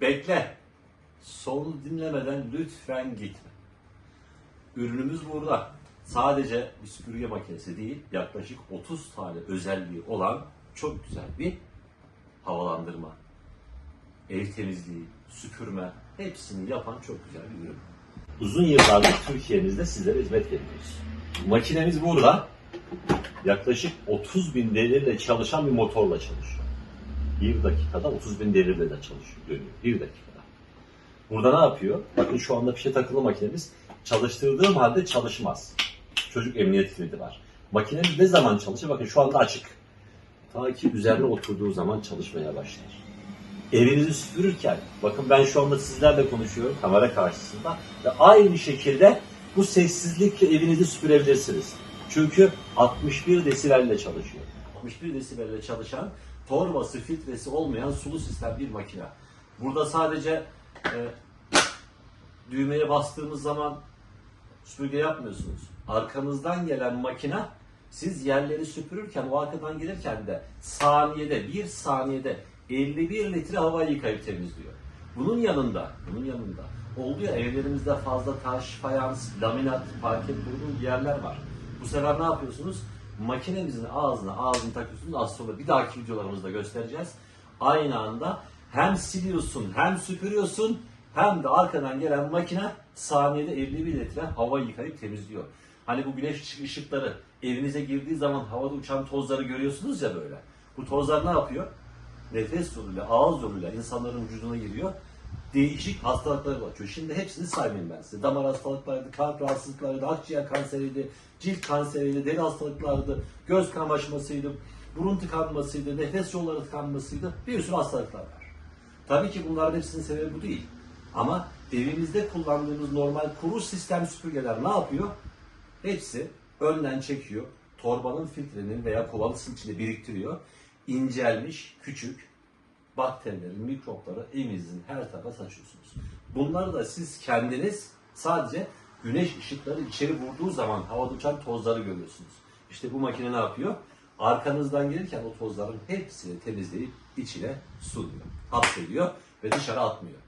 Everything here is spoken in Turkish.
Bekle. Sonu dinlemeden lütfen gitme. Ürünümüz burada. Sadece bir süpürge makinesi değil, yaklaşık 30 tane özelliği olan çok güzel bir havalandırma, ev temizliği, süpürme hepsini yapan çok güzel bir ürün. Uzun yıllardır Türkiye'mizde sizlere hizmet veriyoruz. Makinemiz burada. Yaklaşık 30 bin devirle çalışan bir motorla çalışıyor. Bir dakikada 30 bin devirle de çalışıyor, dönüyor. Bir dakikada. Burada ne yapıyor? Bakın şu anda fişe takılı makinemiz çalıştırdığım halde çalışmaz. Çocuk emniyet kilidi var. Makinemiz ne zaman çalışır? Bakın şu anda açık. Ta ki üzerine oturduğu zaman çalışmaya başlar. Evinizi süpürürken, bakın ben şu anda sizlerle konuşuyorum kamera karşısında ve aynı şekilde bu sessizlikle evinizi süpürebilirsiniz. Çünkü 61 desibelle çalışıyor. 61 desibelle çalışan, torbası, filtresi olmayan sulu sistem bir makine. Burada sadece e, düğmeye bastığımız zaman süpürge yapmıyorsunuz. Arkanızdan gelen makina siz yerleri süpürürken o arkadan gelirken de saniyede, bir saniyede 51 litre hava yıkayıp temizliyor. Bunun yanında, bunun yanında oldu evlerimizde fazla taş, fayans, laminat, parket bulduğu yerler var. Bu sefer ne yapıyorsunuz? Makinemizin ağzına ağzını takıyorsunuz. Az sonra bir dahaki videolarımızda göstereceğiz. Aynı anda hem siliyorsun hem süpürüyorsun hem de arkadan gelen makine saniyede 51 litre hava yıkayıp temizliyor. Hani bu güneş ışıkları evinize girdiği zaman havada uçan tozları görüyorsunuz ya böyle. Bu tozlar ne yapıyor? Nefes yoluyla, ağız yoluyla insanların vücuduna giriyor. Değişik hastalıkları açıyor. Şimdi hepsini saymayayım ben size. Damar hastalıklarıydı, kalp rahatsızlıklarıydı, akciğer kanseriydi, cilt kanseriydi, deri hastalıklarıydı, göz kamaşmasıydı, burun tıkanmasıydı, nefes yolları tıkanmasıydı. Bir sürü hastalıklar var. Tabii ki bunların hepsinin sebebi bu değil. Ama evimizde kullandığımız normal kuru sistem süpürgeler ne yapıyor? Hepsi önden çekiyor. Torbanın filtrenin veya kovalısının içinde biriktiriyor. İncelmiş, küçük bakterilerin, mikropları evinizin her tarafa saçıyorsunuz. Bunları da siz kendiniz sadece güneş ışıkları içeri vurduğu zaman havada uçan tozları görüyorsunuz. İşte bu makine ne yapıyor? Arkanızdan gelirken o tozların hepsini temizleyip içine sunuyor, hapsediyor ve dışarı atmıyor.